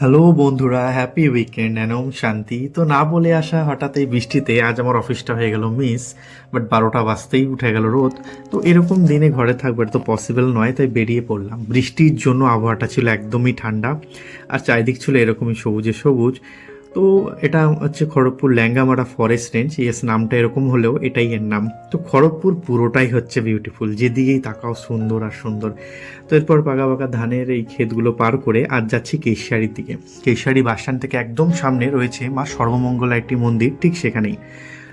Hello বন্ধুরা happy weekend অ্যানম শান্তি। তো না বলে আসা হঠাৎ এই বৃষ্টিতে আজ আমার অফিসটা হয়ে গেল মিস বাট বারোটা বাজতেই উঠে গেল রোদ। তো এরকম দিনে ঘরে থাকবে তো পসিবল নয়, তাই বেরিয়ে পড়লাম। বৃষ্টির জন্য আবহাওয়াটা ছিল একদমই ঠান্ডা, আর চারিদিক ছিল এরকমই সবুজে সবুজ। তো এটা হচ্ছে Kharagpur Langamara forest range yes নামটা এরকম হলেও এটাই এর নাম। তো খড়গপুর পুরোটাই হচ্ছে বিউটিফুল যেদিকেই তাকাও সুন্দর আর সুন্দর। তো এরপর পাকা পাকা ধানের এই ক্ষেতগুলো পার করে আজ যাচ্ছি কেশিয়ারির দিকে। কেশিয়ারি বাসস্ট্যান্ড থেকে একদম সামনে রয়েছে মা সর্বমঙ্গলা একটি মন্দির, ঠিক সেখানেই।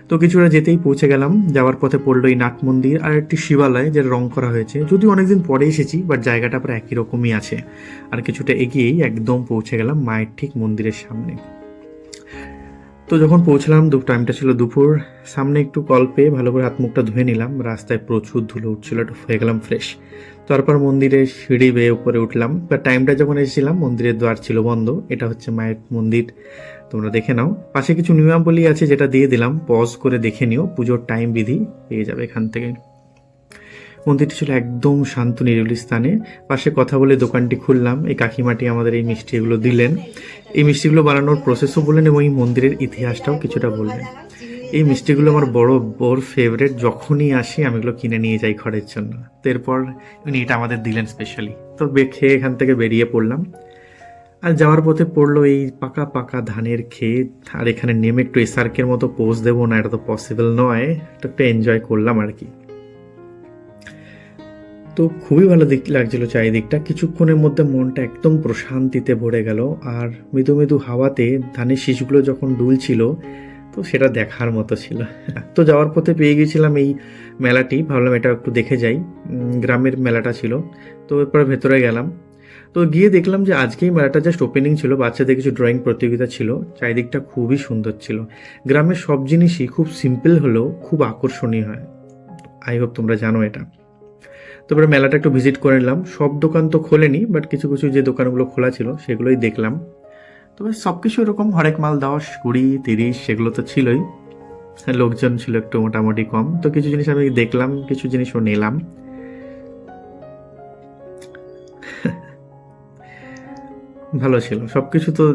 তো কিছুটা যেতেই পৌঁছে গেলাম, যাওয়ার পথে পড়ল এই নাট মন্দির আর একটি শিবালয় যেটা রং করা হয়েছে। যদিও অনেকদিন পরে এসেছি বাট জায়গাটা প্রায় একই রকমই আছে। আর কিছুটা এগিয়েই একদম পৌঁছে গেলাম মায়ের ঠিক মন্দিরের সামনে। তো যখন পৌঁছলাম, দু টাইমটা ছিল দুপুর, সামনে একটু কল পেয়ে ভালো করে হাত মুখটা ধুয়ে নিলাম। রাস্তায় প্রচুর ধুলো উঠছিল, একটু হয়ে গেলাম ফ্রেশ তারপর মন্দিরে সিঁড়ি বেয়ে উপরে উঠলাম। বা টাইমটা যখন এসেছিলাম, মন্দিরের দ্বার ছিল বন্ধ। এটা হচ্ছে মায়ের মন্দির, তোমরা দেখে নাও। পাশে কিছু নিয়মাবলী আছে যেটা দিয়ে দিলাম। পজ করে দেখে নিও। পুজোর টাইম বিধি পেয়ে যাবে এখান থেকে। মন্দিরটি ছিল একদম শান্ত নিরিবিলি স্থানে। পাশে কথা বলে দোকানটি খুললাম। এই কাকিমাটি আমাদের এই মিষ্টি এগুলো দিলেন। এই মিষ্টিগুলো বানানোর প্রসেসও বললেন এবং এই মন্দিরের ইতিহাসটাও কিছুটা বললেন। এই মিষ্টিগুলো আমার বড় বড় ফেভারেট যখনই আসি, আমি এগুলো কিনে নিয়ে যাই ঘরের জন্য। তো এরপর উনি এটা আমাদের দিলেন স্পেশালি তো খেয়ে এখান থেকে বেরিয়ে পড়লাম। আর যাওয়ার পথে পড়ল এই পাকা পাকা ধানের ক্ষেত। আর এখানে নেমে একটু এসার্কের মতো পোজ দেবো না, এটা তো পসিবল নয়। একটু এনজয় করলাম আর কি। তো খুবই ভালো দিক লাগছিল চারিদিকটা। কিছুক্ষণের মধ্যে মনটা একদম প্রশান্তিতে ভরে গেল। আর মৃদু মৃদু হাওয়াতে ধানের শীষগুলো যখন দুলছিল, তো সেটা দেখার মতো ছিল। তো যাওয়ার পথে পেয়ে গিয়েছিলাম এই মেলাটি। ভাবলাম এটা একটু দেখে যাই। গ্রামের মেলাটা ছিল। তো এরপরে ভেতরে গেলাম। তো গিয়ে দেখলাম যে আজকেই মেলাটা জাস্ট ওপেনিং ছিল। বাচ্চাদের কিছু ড্রয়িং প্রতিযোগিতা ছিল। চারিদিকটা খুবই সুন্দর ছিল। গ্রামের সব জিনিসই খুব সিম্পল হলেও খুব আকর্ষণীয় হয়। আই হোপ তোমরা জানো এটা। তারপরে মেলাটা একটু ভিজিট করে নিলাম। সব দোকান তো খোলেনি বাট কিছু কিছু যে দোকানগুলো খোলা ছিল, সেগুলোই দেখলাম। তবে সব কিছু এরকম হরেক মাল, দশ, কুড়ি, তিরিশ, সেগুলো তো ছিলই। লোকজন ছিল একটু মোটামুটি কম। তো কিছু জিনিস আমি দেখলাম, কিছু জিনিসও নিলাম। ভালো ছিল। সব কিছু তো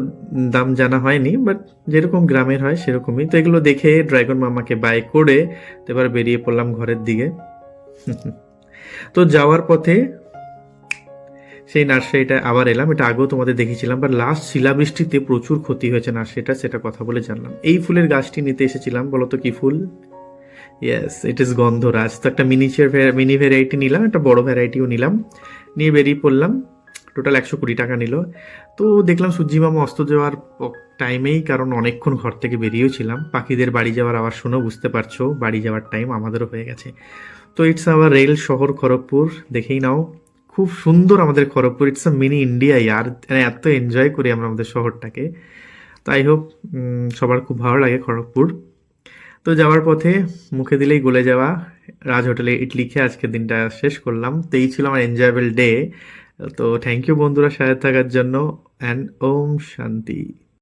দাম জানা হয়নি বাট যেরকম গ্রামের হয় সেরকমই। তো এগুলো দেখে ড্রাগন মামাকে বাই করে এবার বেরিয়ে পড়লাম ঘরের দিকে। তো যাওয়ার পথে সেই নার্সারিটা আবার এলাম, এটা আগেও তোমাদের দেখেছিলাম বা লাস্ট শিলাবৃষ্টিতে প্রচুর ক্ষতি হয়েছে নার্সারিটা, সেটা কথা বলে জানলাম। এই ফুলের গাছটি নিতে এসেছিলাম, বলতো কি ফুল? ইয়েস ইট ইজ গন্ধরাজ তো একটা মিনিচার মিনি ভ্যারাইটি নিলাম, একটা বড় ভ্যারাইটিও নিলাম। নিয়ে বেরিয়ে পড়লাম। টোটাল একশো কুড়ি টাকা নিল। তো দেখলাম সূর্যি মামা অস্ত যাওয়ার টাইমেই কারণ অনেকক্ষণ ঘর থেকে বেরিয়েও ছিলাম পাখিদের বাড়ি যাওয়ার আবার শুনেও বুঝতে পারছ, বাড়ি যাওয়ার টাইম আমাদেরও হয়ে গেছে। তো ইটস আওয়ার রেল শহর খড়গপুর, দেখেই নাও। খুব সুন্দর আমাদের Kharagpur. It's a mini India ইয়ার এত এনজয় করি আমরা আমাদের শহরটাকে। তাই হোক সবার খুব ভালো লাগে খড়গপুর। তো যাওয়ার পথে মুখে দিলেই গলে যাওয়া। রাজ হোটেলে ইডলি খেয়ে আজকের দিনটা শেষ করলাম। তো এই ছিল আমার এনজয়েবল ডে তো থ্যাংক ইউ বন্ধুরা সাথে থাকার জন্য অ্যান্ড ওম শান্তি।